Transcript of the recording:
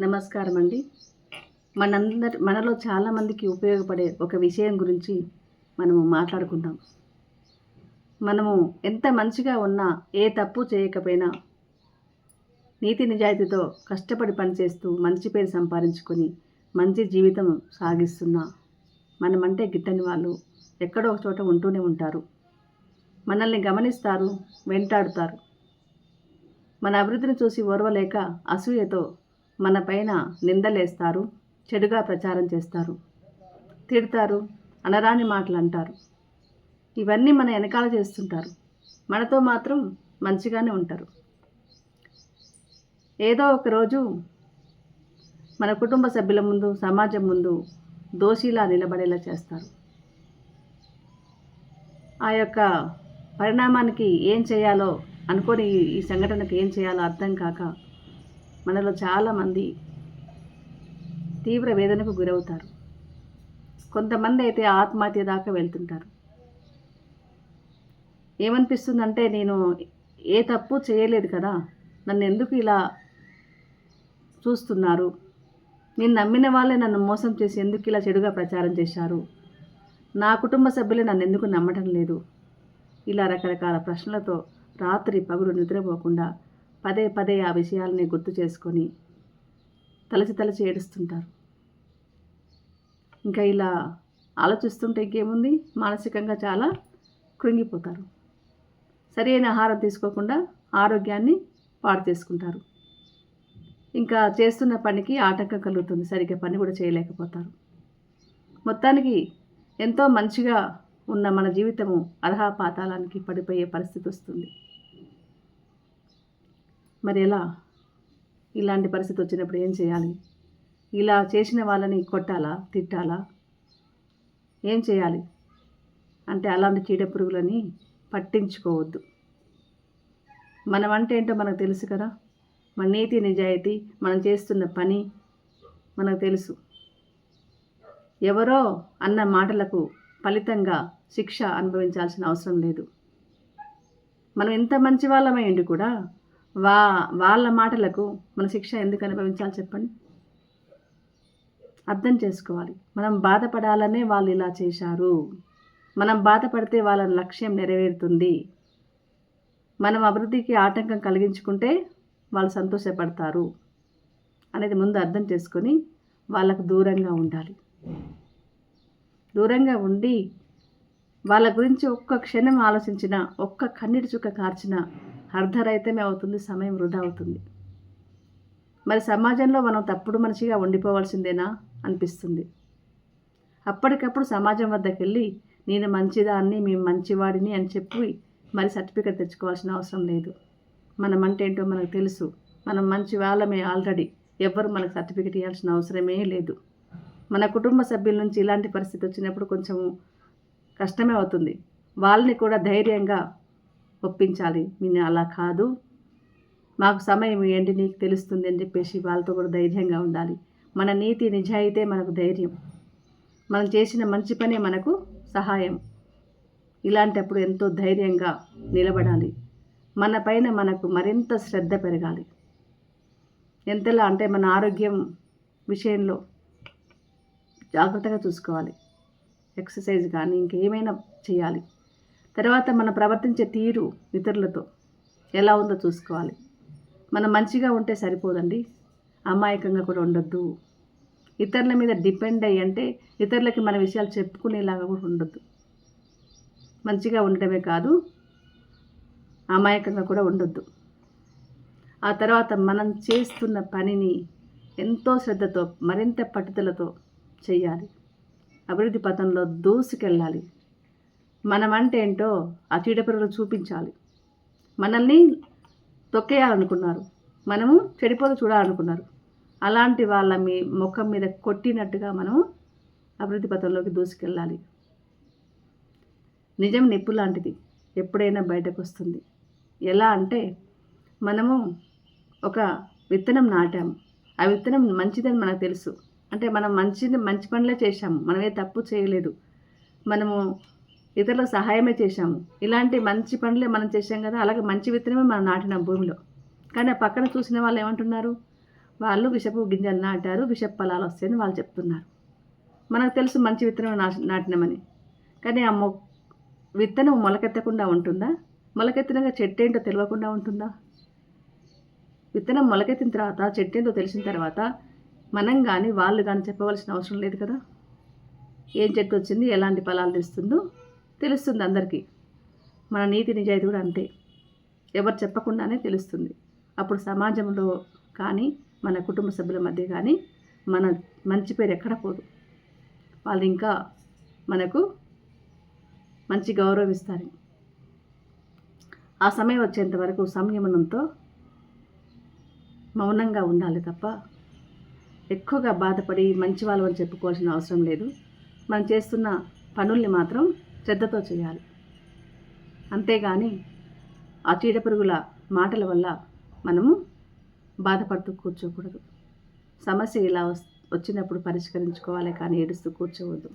నమస్కారం అండి మనందరి మనలో చాలామందికి ఉపయోగపడే ఒక విషయం గురించి మనము మాట్లాడుకుందాం. మనము ఎంత మంచిగా ఉన్నా ఏ తప్పు చేయకపోయినా నీతి నిజాయితీతో కష్టపడి పనిచేస్తూ మంచి పేరు సంపాదించుకొని మంచి జీవితం సాగిస్తున్నా మనమంటే గిట్టని వాళ్ళు ఎక్కడో ఒక చోట ఉంటూనే ఉంటారు. మనల్ని గమనిస్తారు వెంటాడుతారు. మన అభివృద్ధిని చూసి ఓర్వలేక అసూయతో మన పైన నిందలేస్తారు చెడుగా ప్రచారం చేస్తారు. తిడతారు అనరాని మాటలు అంటారు. ఇవన్నీ మన వెనకాల చేస్తుంటారు. మనతో మాత్రం మంచిగానే ఉంటారు. ఏదో ఒకరోజు మన కుటుంబ సభ్యుల ముందు సమాజం ముందు దోషిలా నిలబడేలా చేస్తారు. ఆ యొక్క పరిణామానికి ఏం చేయాలో అనుకోని ఈ- ఈ సంఘటనకు ఏం చేయాలో అర్థం కాక మనలో చాలామంది తీవ్ర వేదనకు గురవుతారు. కొంతమంది అయితే ఆత్మహత్య దాకా వెళ్తుంటారు. ఏమనిపిస్తుందంటే నేను ఏ తప్పు చేయలేదు కదా నన్ను ఎందుకు ఇలా చూస్తున్నారు? నేను నమ్మిన వాళ్ళే నన్ను మోసం చేసి ఎందుకు ఇలా చెడుగా ప్రచారం చేశారు? నా కుటుంబ సభ్యులు నన్ను ఎందుకు నమ్మటం లేదు? ఇలా రకరకాల ప్రశ్నలతో రాత్రి పగులు నిద్రపోకుండా పదే పదే ఆ విషయాలని గుర్తు చేసుకొని తలచి తలచి ఏడుస్తుంటారు. ఇంకా ఇలా ఆలోచిస్తుంటే ఇంకేముంది? మానసికంగా చాలా కృంగిపోతారు. సరైన ఆహారం తీసుకోకుండా ఆరోగ్యాన్ని పాడు చేసుకుంటారు. ఇంకా చేస్తున్న పనికి ఆటంకం కలుగుతుంది. సరిగ్గా పని కూడా చేయలేకపోతారు. మొత్తానికి ఎంతో మంచిగా ఉన్న మన జీవితము అర్హా పాతాలానికి పడిపోయే పరిస్థితి వస్తుంది. మరి ఎలా ఇలాంటి పరిస్థితి వచ్చినప్పుడు ఏం చేయాలి? ఇలా చేసిన వాళ్ళని కొట్టాలా? తిట్టాలా? ఏం చేయాలి? అంటే అలాంటి చీడ పురుగులని పట్టించుకోవద్దు. మనం అంటే ఏంటో మనకు తెలుసు కదా? మన నీతి నిజాయితీ మనం చేస్తున్న పని మనకు తెలుసు. ఎవరో అన్న మాటలకు ఫలితంగా శిక్ష అనుభవించాల్సిన అవసరం లేదు. మనం ఎంత మంచి వాళ్ళమైండి కూడా వా వాళ్ళ మాటలకు మన శిక్ష ఎందుకు అనుభవించాలి చెప్పండి? అర్థం చేసుకోవాలి. మనం బాధపడాలనే వాళ్ళు ఇలా చేశారు. మనం బాధపడితే వాళ్ళ లక్ష్యం నెరవేరుతుంది. మనం అభివృద్ధికి ఆటంకం కలిగించుకుంటే వాళ్ళు సంతోషపడతారు అనేది ముందు అర్థం చేసుకొని వాళ్ళకు దూరంగా ఉండాలి. దూరంగా ఉండి వాళ్ళ గురించి ఒక్క క్షణం ఆలోచించిన ఒక్క కన్నీటి చుక్క కార్చిన అర్ధరైతమే అవుతుంది సమయం వృధా అవుతుంది. మరి సమాజంలో మనం తప్పుడు మనిషిగా ఉండిపోవాల్సిందేనా? అనిపిస్తుంది. అప్పటికప్పుడు సమాజం వద్దకు వెళ్ళి నేను మంచిదాన్ని మేము మంచివాడిని అని చెప్పి మరి సర్టిఫికెట్ తెచ్చుకోవాల్సిన అవసరం లేదు. మనం అంటే ఏంటో మనకు తెలుసు. మనం మంచి వాళ్ళమే ఆల్రెడీ. ఎవ్వరు మనకు సర్టిఫికెట్ ఇవ్వాల్సిన అవసరమే లేదు. మన కుటుంబ సభ్యుల నుంచి ఇలాంటి పరిస్థితి వచ్చినప్పుడు కొంచెం కష్టమే అవుతుంది. వాళ్ళని కూడా ధైర్యంగా ఒప్పించాలి. నేను అలా కాదు. మాకు సమయం ఏంటి నీకు తెలుస్తుంది అని చెప్పేసి వాళ్ళతో కూడా ధైర్యంగా ఉండాలి. మన నీతి నిజాయితే మనకు ధైర్యం. మనం చేసిన మంచి పనే మనకు సహాయం. ఇలాంటప్పుడు ఎంతో ధైర్యంగా నిలబడాలి. మన పైన మనకు మరింత శ్రద్ధ పెరగాలి. ఎంతలా అంటే మన ఆరోగ్యం విషయంలో జాగ్రత్తగా చూసుకోవాలి. ఎక్సర్సైజ్ కానీ ఇంకేమైనా చేయాలి. తర్వాత మనం ప్రవర్తించే తీరు ఇతరులతో ఎలా ఉందో చూసుకోవాలి. మనం మంచిగా ఉంటే సరిపోదండి. అమాయకంగా కూడా ఉండొద్దు. ఇతరుల మీద డిపెండ్ అయ్యి అంటే ఇతరులకి మన విషయాలు చెప్పుకునేలాగా కూడా ఉండొద్దు. మంచిగా ఉండటమే కాదు అమాయకంగా కూడా ఉండొద్దు. ఆ తర్వాత మనం చేస్తున్న పనిని ఎంతో శ్రద్ధతో మరింత పట్టుదలతో చేయాలి. అభివృద్ధి పథంలో దూసుకెళ్ళాలి. మనమంటే ఏంటో ఆ చీడపురుగులు చూపించాలి. మనల్ని తొక్కేయాలనుకున్నారు. మనము చెడిపోతూ చూడాలనుకున్నారు. అలాంటి వాళ్ళ మీ ముఖం మీద కొట్టినట్టుగా మనము అభివృద్ధి పథంలోకి దూసుకెళ్ళాలి. నిజం నిప్పు లాంటిది ఎప్పుడైనా బయటకు వస్తుంది ఎలా అంటే మనము ఒక విత్తనం నాటాము. ఆ విత్తనం మంచిదని మనకు తెలుసు. అంటే మనం మంచిది మంచి పనులే చేశాము. మనమే తప్పు చేయలేదు. మనము ఇతరులకు సహాయమే చేశాము. ఇలాంటి మంచి పనులే మనం చేశాం కదా అలాగే మంచి విత్తనమే మనం నాటినాం భూమిలో. కానీ ఆ పక్కన చూసిన వాళ్ళు ఏమంటున్నారు? వాళ్ళు విషపు గింజలు నాటారు విషపు ఫలాలు వస్తాయని వాళ్ళు చెప్తున్నారు. మనకు తెలుసు మంచి విత్తనం నాటినామని. కానీ ఆ మొ విత్తనం మొలకెత్తకుండా ఉంటుందా? మొలకెత్తినగా చెట్టు ఏంటో తెలియకుండా ఉంటుందా? విత్తనం మొలకెత్తిన తర్వాత చెట్టు ఏంటో తెలిసిన తర్వాత మనం కానీ వాళ్ళు కానీ చెప్పవలసిన అవసరం లేదు కదా. ఏం చెట్టు వచ్చింది ఎలాంటి ఫలాలు తెస్తుందో తెలుస్తుంది అందరికీ. మన నీతి నిజాయితీ కూడా అంతే. ఎవరు చెప్పకుండానే తెలుస్తుంది. అప్పుడు సమాజంలో కానీ మన కుటుంబ సభ్యుల మధ్య కానీ మన మంచి పేరు ఎక్కడ పోదు. వాళ్ళు ఇంకా మనకు మంచి గౌరవం ఇస్తారు ఆ సమయం వచ్చేంత వరకు సంయమనంతో మౌనంగా ఉండాలి తప్ప ఎక్కువగా బాధపడి మంచి వాళ్ళు అని చెప్పుకోవాల్సిన అవసరం లేదు. మనం చేస్తున్న పనుల్ని మాత్రం శ్రద్ధతో చేయాలి. అంతేగాని ఆ చీడపురుగుల మాటల వల్ల మనము బాధపడుతూ కూర్చోకూడదు. సమస్య ఇలా వచ్చినప్పుడు పరిష్కరించుకోవాలి కానీ ఏడుస్తూ కూర్చోవద్దు.